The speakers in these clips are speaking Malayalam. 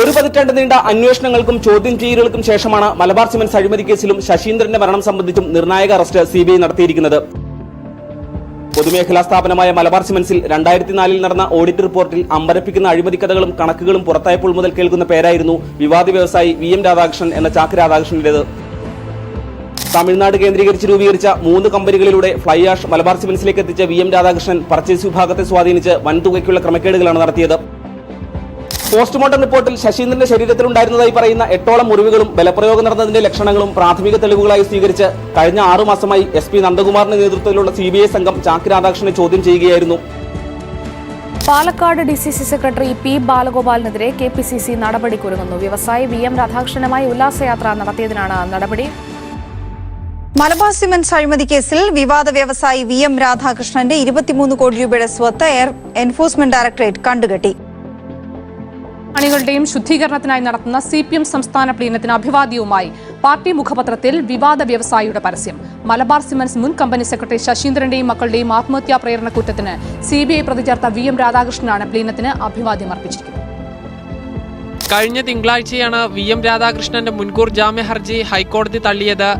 ഒരു പതിറ്റാണ്ട് നീണ്ട അന്വേഷണങ്ങൾക്കും ചോദ്യം ചെയ്യലുകൾക്കും ശേഷമാണ് മലബാർ സിമന്റ്സ് അഴിമതി കേസിലും ശശീന്ദ്രന്റെ മരണം സംബന്ധിച്ചും നിർണായക അറസ്റ്റ് സിബിഐ നടത്തിയിരിക്കുന്നത്. പൊതുമേഖലാ സ്ഥാപനമായ മലബാർ സിമന്റ്സിൽ രണ്ടായിരത്തി നാലിൽ നടന്ന ഓഡിറ്റ് റിപ്പോർട്ടിൽ അമ്പരപ്പിക്കുന്ന അഴിമതി കഥകളും കണക്കുകളും പുറത്തായപ്പോൾ മുതൽ കേൾക്കുന്ന പേരായിരുന്നു വിവാദ വ്യവസായി വി എം രാധാകൃഷ്ണൻ എന്ന ചാക്ക് രാധാകൃഷ്ണന്റേത്. തമിഴ്നാട് കേന്ദ്രീകരിച്ച് രൂപീകരിച്ച മൂന്ന് കമ്പനികളിലൂടെ ഫ്ലൈ ആഷ് മലബാർ സിമന്റ്സിലേക്ക് എത്തിച്ച വി എം രാധാകൃഷ്ണൻ പർച്ചേസ് വിഭാഗത്തെ സ്വാധീനിച്ച് വൻതുകയ്ക്കുള്ള ക്രമക്കേടുകളാണ് നടത്തിയത്. പോസ്റ്റ്മോർട്ടം റിപ്പോർട്ടിൽ ശശീന്ദ്രന്റെ ശരീരത്തിലുണ്ടായിരുന്നതായി പറയുന്ന എട്ടോളം മുറിവുകളും ബലപ്രയോഗം നടന്നതിന്റെ ലക്ഷണങ്ങളും പ്രാഥമിക തെളിവുകളായി സ്വീകരിച്ച് കഴിഞ്ഞ ആറു മാസമായി എസ് പി നന്ദകുമാറിന്റെ നേതൃത്വത്തിലുള്ള സി ബി ഐ സംഘം ചാക്ക് രാധാകൃഷ്ണനെ ചോദ്യം ചെയ്യുകയായിരുന്നു. Palakkad D C C secretary P ബാലഗോപാലിനെതിരെ K P C C നടപടിക്കൊരുങ്ങുന്നു വ്യവസായി വി എം രാധാകൃഷ്ണനുമായി ഉല്ലാസയാത്ര നടത്തിയതിനാണ് നടപടി. മലബാർ സിമന്റ്സ് അഴിമതി കേസിൽ വിവാദ വ്യവസായി വി എം രാധാകൃഷ്ണന്റെ ഇരുപത്തിമൂന്ന് കോടി രൂപയുടെ സ്വത്ത് എയർ എൻഫോഴ്സ്മെന്റ് ഡയറക്ടറേറ്റ് കണ്ടുകെട്ടി. അണികളുടെയും ശുദ്ധീകരണത്തിനായി നടത്തുന്ന സി പി എം സംസ്ഥാന പ്ലീനത്തിന് അഭിവാദ്യവുമായി പാർട്ടി മുഖപത്രത്തിൽ വിവാദ വ്യവസായിയുടെ പരസ്യം. മലബാർ സിമൻസ് മുൻ കമ്പനി സെക്രട്ടറി ശശീന്ദ്രന്റെയും മക്കളുടെയും ആത്മഹത്യാ പ്രേരണ കുറ്റത്തിന് സി ബി ഐ പ്രതി ചേർത്ത വി എം രാധാകൃഷ്ണനാണ് പ്ലീനത്തിന് അഭിവാദ്യം അർപ്പിച്ചിരിക്കുന്നത്. കഴിഞ്ഞ തിങ്കളാഴ്ചയാണ് വി എം രാധാകൃഷ്ണന്റെ മുൻകൂർ ജാമ്യ ഹർജി ഹൈക്കോടതി തള്ളിയത്.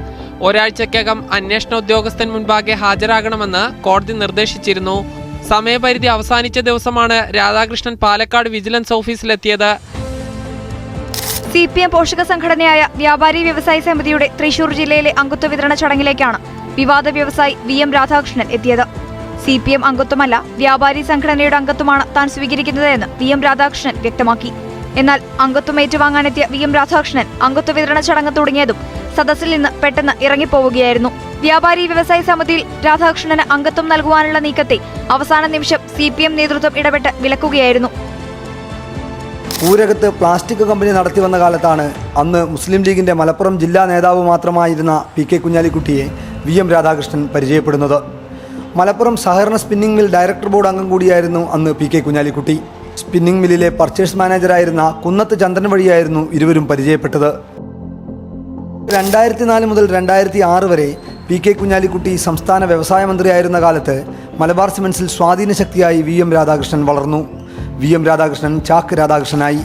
ഒരാഴ്ചക്കകം അന്വേഷണ ഉദ്യോഗസ്ഥൻ മുൻപാകെ ഹാജരാകണമെന്ന് കോടതി നിർദ്ദേശിച്ചിരുന്നു. സമയപരിധി അവസാനിച്ച ദിവസമാണ് രാധാകൃഷ്ണൻ പാലക്കാട് വിജിലൻസ് ഓഫീസിലെത്തിയത്. സി പി എം പോഷക സംഘടനയായ വ്യാപാരി വ്യവസായി സമിതിയുടെ തൃശൂർ ജില്ലയിലെ അംഗത്വ വിതരണ ചടങ്ങിലേക്കാണ് വിവാദ വ്യവസായി വി എം രാധാകൃഷ്ണൻ എത്തിയത്. സി പി എം അംഗത്വമല്ല വ്യാപാരി സംഘടനയുടെ അംഗത്വമാണ് താൻ സ്വീകരിക്കുന്നതെന്ന് വി എം രാധാകൃഷ്ണൻ വ്യക്തമാക്കി. എന്നാൽ അംഗത്വം ഏറ്റുവാങ്ങാനെത്തിയ വി എം രാധാകൃഷ്ണൻ അംഗത്വ വിതരണ ചടങ്ങ് തുടങ്ങിയതും സദസ്സിൽ നിന്ന് പെട്ടെന്ന് ഇറങ്ങിപ്പോവുകയായിരുന്നു. വ്യാപാരി വ്യവസായ സമിതിയിൽ രാധാകൃഷ്ണന് അംഗത്വം നൽകുവാനുള്ള നീക്കത്തെ അവസാന നിമിഷം സി നേതൃത്വം ഇടപെട്ട് വിലക്കുകയായിരുന്നു. പൂരകത്ത് പ്ലാസ്റ്റിക് കമ്പനി നടത്തി വന്ന കാലത്താണ് അന്ന് മുസ്ലിം ലീഗിന്റെ മലപ്പുറം ജില്ലാ നേതാവ് മാത്രമായിരുന്ന പി കെ കുഞ്ഞാലിക്കുട്ടിയെ വി എം രാധാകൃഷ്ണൻ പരിചയപ്പെടുന്നത്. മലപ്പുറം സഹകരണ സ്പിന്നിംഗ് മിൽ ഡയറക്ടർ ബോർഡ് അംഗം കൂടിയായിരുന്നു അന്ന് പി കെ കുഞ്ഞാലിക്കുട്ടി. സ്പിന്നിംഗ് മില്ലിലെ പർച്ചേസ് മാനേജറായിരുന്ന കുന്നത്ത് ചന്ദ്രൻ വഴിയായിരുന്നു ഇരുവരും പരിചയപ്പെട്ടത്. രണ്ടായിരത്തി നാല് മുതൽ രണ്ടായിരത്തി ആറ് വരെ പി കെ കുഞ്ഞാലിക്കുട്ടി സംസ്ഥാന വ്യവസായ മന്ത്രിയായിരുന്ന കാലത്ത് മലബാർ സിമൻസിൽ സ്വാധീന ശക്തിയായി വി എം രാധാകൃഷ്ണൻ വളർന്നു. വി എം രാധാകൃഷ്ണൻ ചാക്ക് രാധാകൃഷ്ണനായി.